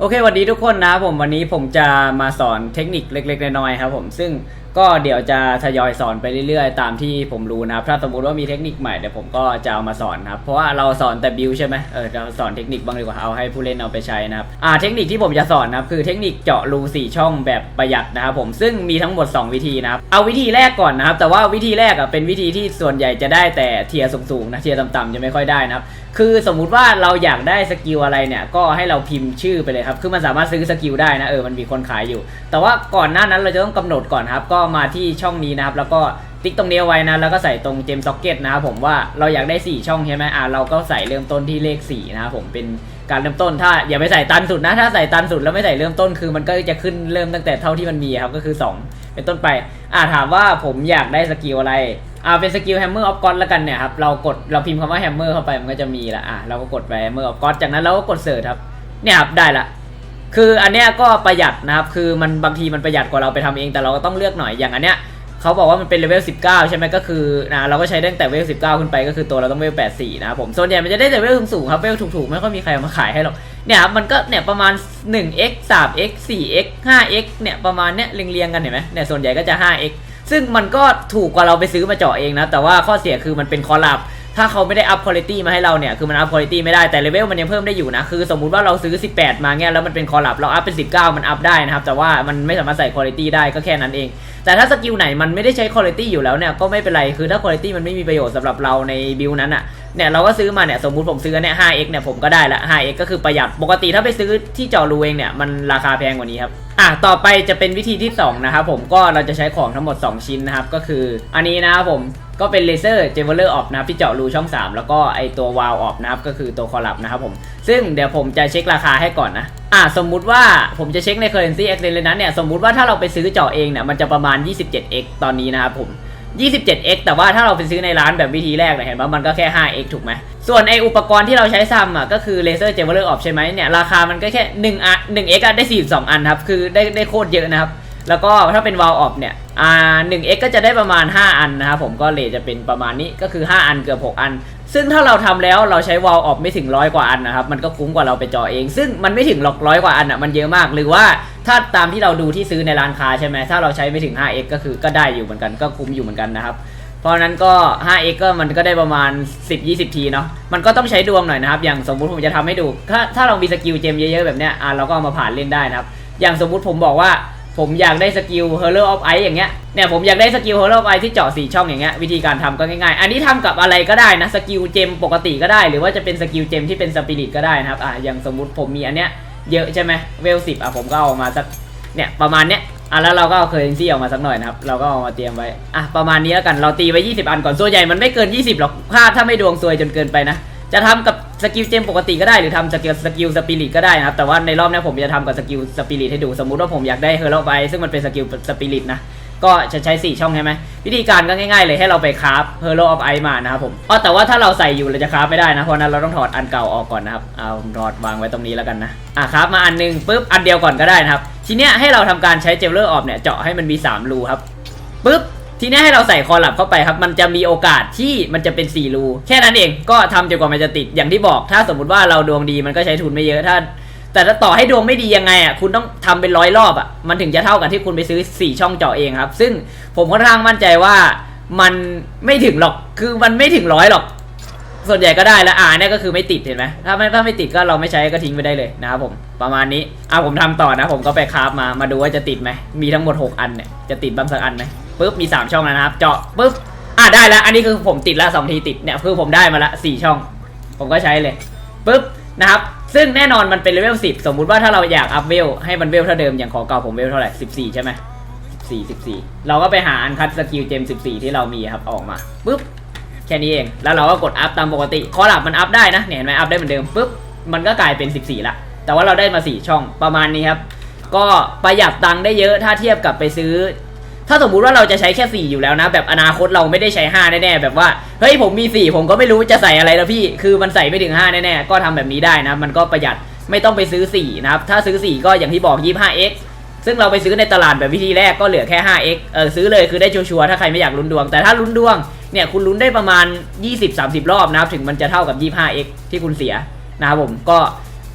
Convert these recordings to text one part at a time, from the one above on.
โอเควันนี้ทุกคนนะผมวันนี้ผมจะมาสอนเทคนิคเล็กๆน้อยๆครับผมซึ่ง ก็เดี๋ยวจะทยอยสอนไปเรื่อยๆ ตามที่ผมรู้นะครับถ้าสมมติว่ามีเทคนิคใหม่เดี๋ยวผมก็จะเอามาสอนครับ เพราะว่าเราสอนแต่บิวใช่ไหมเออเราสอนเทคนิคบ้างดีกว่าเอาให้ผู้เล่นเอาไปใช้นะครับอ่าเทคนิคที่ผมจะสอนนะครับคือเทคนิคเจาะรูสี่ช่องแบบประหยัดนะครับผมซึ่งมีทั้งหมด 2 วิธีนะครับเอาวิธีแรกก่อนนะครับ แต่ว่าวิธีแรกอะเป็นวิธีที่ส่วนใหญ่จะได้แต่เทียร์สูงๆนะเทียร์ต่ำๆจะไม่ค่อยได้นะครับคือสมมุติว่าเราอยากได้สกิลอะไรเนี่ยก็ให้เราพิมพ์ชื่อไปเลยครับคือมันสามารถซื้อสกิลได้นะเออมันมีคนขายอยู่ แต่ว่าก่อนหน้านั้นเราจะต้องกำหนดก่อนครับก็มาที่ช่องนี้นะครับ แล้วก็ติ๊กตรงนี้ไว้นะ แล้วก็ใส่ตรงเจมซ็อกเก็ตนะครับผมว่าเราอยากได้ 4 ช่องใช่ไหมอ่าเราก็ใส่เริ่มต้นที่เลข4นะครับผมเป็นการเริ่มต้นถ้าอย่าไปใส่ตันสุดนะ ถ้าใส่ตันสุดแล้วไม่ใส่เริ่มต้นคือมันก็จะขึ้นเริ่มตั้งแต่เท่าที่มันมีครับก็คือ 2 เป็นต้นไปอ่าถามว่าผมอยากได้สกิลอะไรอ่าเป็นสกิลแฮมเมอร์ออฟก d แล้วกันเนี่ยครับเรากดเราพิมพ์คำว่าแฮมเมอร์เข้าไปมันก็จะมีละอะเราก็กดไปแฮมเมอร์ออฟก d จากนั้นเราก็กดเสิร์ชครับเนี่ยครับได้ละ คืออันเนี้ยก็ประหยัดนะครับคือมันบางทีมันประหยัดกว่าเราไปทำเองแต่เราก็ต้องเลือกหน่อยอย่างอันเนี้ยเขาบอกว่ามันเป็นเลเวล 19 ใช่ไหมก็คือนะเราก็ใช้ได้ตั้งแต่เลเวล 19 ขึ้นไปก็คือตัวเราต้องเลเวล 84 นะครับผมส่วนใหญ่มันจะได้แต่เลเวลสูงครับเลเวลถูกๆ ไม่ค่อยมีใครเอามาขายให้หรอกเนี่ยครับมันก็เนี่ยประมาณ 1x 3x 4x 5x เนี่ยประมาณเนี้ยเรียงๆกันเห็นไหมเนี่ยส่วนใหญ่ก็จะ 5x ซึ่งมันก็ถูกกว่าเราไปซื้อมาเจาะเองนะแต่ว่าข้อเสียคือมันเป็นคอลับ ถ้าเขาไม่ได้อัพคุณภาพมาให้เราเนี่ย คือมันอัพคุณภาพไม่ได้ แต่เลเวลมันยังเพิ่มได้อยู่นะ คือสมมุติว่าเราซื้อ 18 มาเนี่ยแล้วมันเป็นคอลับ เราอัพเป็น 19 มันอัพได้นะครับ แต่ว่ามันไม่สามารถใส่คุณภาพได้ก็แค่นั้นเอง แต่ถ้าสกิลไหนมันไม่ได้ใช้คุณภาพอยู่แล้วเนี่ย ก็ไม่เป็นไร คือถ้าคุณภาพมันไม่มีประโยชน์สำหรับเราในบิลนั้นอะ เนี่ยเราก็ซื้อมาเนี่ยสมมุติผมซื้อเนี่ย 5x เนี่ยผมก็ได้ละ 5x ก็คือประหยัดปกติถ้าไปซื้อที่เจาะรูเองเนี่ยมันราคาแพงกว่านี้ครับอะต่อไปจะเป็นวิธีที่สองนะครับผมก็เราจะใช้ของทั้งหมด 2 ชิ้นนะครับ ก็คืออันนี้นะครับผมก็เป็นเลเซอร์เจเวลเลอร์ออฟนะครับที่เจาะรูช่อง 3 แล้วก็ไอตัววาลออฟนะครับก็คือตัวคอลับนะครับผม ซึ่งเดี๋ยวผมจะเช็คราคาให้ก่อนนะอะสมมุติว่าผมจะเช็คใน currency exchange เลยนะเนี่ยสมมุติว่าถ้าเราไปซื้อเจาะเองเนี่ยมันจะประมาณ 27x ตอนนี้นะครับผม 27x แต่ว่าถ้าเราไปซื้อในร้านแบบวิธีแรกเนี่ยเห็นว่ามันก็แค่ 5x ถูกไหมส่วนไออุปกรณ์ที่เราใช้ซ้ำอะก็คือเลเซอร์เจเวลเลอร์ออฟใช่ไหมเนี่ยราคามันก็แค่1อะ 1x อะได้ 42 อันครับ คือได้ได้โคตรเยอะนะครับ แล้วก็ถ้าเป็นวาลออฟเนี่ยอ่า 1x ก็จะได้ประมาณ 5 อันนะครับผมก็เลทจะเป็นประมาณนี้ก็คือ 5 อันเกือบ 6 อัน ซึ่งถ้าเราทำแล้วเราใช้วาลออฟไม่ถึงร้อยกว่าอันนะครับมันก็คุ้มกว่าเราไปจาะเอง ซึ่งมันไม่ถึงหรอกร้อยกว่าอันอะมันเยอะมาก หรือว่าถ้าตามที่เราดูที่ซื้อในร้านค้าใช่ไหมถ้าเราใช้ไม่ถึง 5x ก็คือก็ได้อยู่เหมือนกันก็คุ้มอยู่เหมือนกันนะครับเพราะนั้นก็ 5x ก็มันก็ได้ประมาณ 10-20 ทีเนาะมันก็ต้องใช้ดวงหน่อยนะครับ อย่างสมมุติผมจะทำให้ดู ถ้าถ้าเรามีสกิลเจมเยอะๆแบบเนี้ยอะเราก็เอามาผ่านเล่นได้นะครับอย่างสมมุติผมบอกว่า ผมอยากได้สกิล h e r o of Ice อย่างเงี้ย เนี่ยผมอยากได้สกิล h e r o of Ice ที่เจาะ4ช่องอย่างเงี้ยวิธีการทำก็ง่ายๆ อันนี้ทำกับอะไรก็ได้นะสกิลเจมปกติก็ได้ หรือว่าจะเป็นสกิลเจมที่เป็นสปิริตก็ได้นะครับ อะอย่างสมมุติผมมีอันเนี้ยเยอะใช่ไหมเวลสิบอะผมก็เอามาสักเนี่ยประมาณเนี้ยอะแล้วเราก็เอาเคอร์เรนซีออกมาสักหน่อยนะครับ เราก็เอามาเตรียมไว้อะประมาณนี้แล้วกันเราตีไว้ 20 อันก่อนส่วนใหญ่มันไม่เกิน 20หรอกพลาดถ้าไม่ดวงซวยจนเกินไปนะ จะทำกับสกิลเจมปกติก็ได้หรือทำสกิลสกิลสปิริตก็ได้นะครับ แต่ว่าในรอบนี้ผมจะทำกับสกิลสปิริตให้ดู สมมุติว่าผมอยากได้เฮอร์โลไป ซึ่งมันเป็นสกิลสปิริตนะก็จะใช้ 4 ช่องใช่ไหมวิธีการก็ง่ายๆเลยให้เราไปคราฟเฮอร์โ of Ice มานะครับผมอ๋อแต่ว่าถ้าเราใส่อยู่เราจะคราฟไม่ได้นะ เพราะนั้นเราต้องถอดอันเก่าออกก่อนนะครับเอาถอดวางไว้ตรงนี้แล้วกันนะอะคราฟมาอันหนึงปุ๊บอันเดียวก่อนก็ได้นะครับ ทีเนี้ยให้เราทำการใช้เจลเลอร์ออฟเนี่ยเจาะให้มันมี 3 รูครับปุ๊บ ทีนี้ให้เราใส่คอลับเข้าไปครับ มันจะมีโอกาสที่มันจะเป็น4รูแค่นั้นเองก็ทำจนกว่ามันจะติดอย่างที่บอก ถ้าสมมติว่าเราดวงดีมันก็ใช้ทุนไม่เยอะถ้า แต่ถ้าต่อให้ดวงไม่ดียังไงอะคุณต้องทำเป็นร้อยรอบอะมันถึงจะเท่ากับที่คุณไปซื้อ 4 ช่องเจาะเองครับ ซึ่งผมค่อนข้างมั่นใจว่ามันไม่ถึงหรอกคือมันไม่ถึงร้อยหรอก ส่วนใหญ่ก็ได้แล้วอ่าเนี่ยก็คือไม่ติดเห็นไหมถ้าไม่ถ้าไม่ติดก็เราไม่ใช้ก็ทิ้งไปได้เลยนะครับผมประมาณนี้อ่าผมทำต่อนะ ผมก็ไปคราฟมามาดูว่าจะติดไหมมีทั้งหมด 6 อันเนี่ยจะติดบ้างสักอันไหม ปุ๊บมี 3 ช่องแล้วนะครับ เจาะปุ๊บอ่าได้แล้ว อันนี้คือผมติดแล้วสองทีติดเนี่ยคือผมได้มาละสี่ช่อง ผมก็ใช้เลยปุ๊บนะครับ ซึ่งแน่นอนมันเป็นเลเวล10สมมุติว่าถ้าเราอยากอัพเวลให้มันเวลเท่าเดิมอย่างของเก่าผมเวลเท่าไหร่14ใช่ไหม14 14เราก็ไปหาอันคัดสกิลเจม14ที่เรามีครับออกมาปุ๊บแค่นี้เอง แล้วเราก็กดอัพตามปกติคอลับมันอัพได้นะเนี่ยเห็นไหมอัพได้เหมือนเดิมปุ๊บมันก็กลายเป็น 14ละแต่ว่าเราได้มา 4 ช่องประมาณนี้ครับ ก็ประหยัดตังค์ได้เยอะถ้าเทียบกับไปซื้อ ถ้าสมมุติว่าเราจะใช้แค่ 4 อยู่แล้วนะ แบบอนาคตเราไม่ได้ใช้ 5 แน่ๆแบบว่าเฮ้ยผมมี 4 ผมก็ไม่รู้จะใส่อะไรแล้วพี่ คือมันใส่ไม่ถึง 5 แน่ๆก็ทำแบบนี้ได้นะ มันก็ประหยัดไม่ต้องไปซื้อ 4 นะครับ ถ้าซื้อ 4 ก็อย่างที่บอก 25x ซึ่งเราไปซื้อในตลาดแบบวิธีแรกก็เหลือแค่ 5x เออซื้อเลยคือได้ชัวร์ๆถ้าใครไม่อยากลุ้นดวง แต่ถ้าลุ้นดวงเนี่ยคุณลุ้นได้ประมาณ 20-30 รอบนะครับถึงมันจะเท่ากับ 25x ที่คุณเสียนะครับผมก็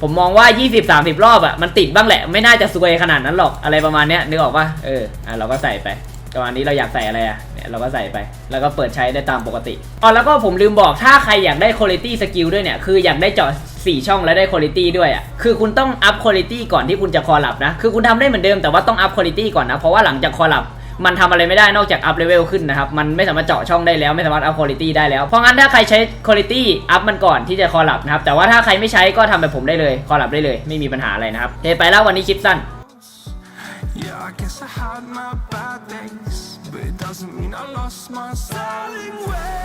ผมมองว่า 20-30 รอบอะมันติดบ้างแหละ ไม่น่าจะซวยขนาดนั้นหรอกอะไรประมาณเนี้ยนึกออกปะเอออะเราก็ใส่ไปประมาณนี้เราอยากใส่อะไรอะเนี่ยเราก็ใส่ไป แล้วก็เปิดใช้ได้ตามปกติอ๋อแล้วก็ผมลืมบอกถ้าใครอยากได้ quality skill ด้วยเนี่ย คืออยากได้เจาะ4 ช่องแล้วได้ quality ด้วยอะคือคุณต้องอัพ quality ก่อนที่คุณจะคอลับนะ คือคุณทำได้เหมือนเดิมแต่ว่าต้องอัพ quality ก่อนนะ เพราะว่าหลังจากคอลับ มันทำอะไรไม่ได้นอกจากอัพเลเวลขึ้นนะครับ มันไม่สามารถเจาะช่องได้แล้วไม่สามารถอัพคุณภาพได้แล้ว เพราะงั้นถ้าใครใช้คุณภาพอัพมันก่อนที่จะคอลับนะครับ แต่ว่าถ้าใครไม่ใช้ก็ทำแบบผมได้เลย คอลับได้เลย ไม่มีปัญหาอะไรนะครับเทไปแล้ววันนี้คลิปสั้น Yeah, I guess I had my bad days, but it doesn't mean I lost my styling way.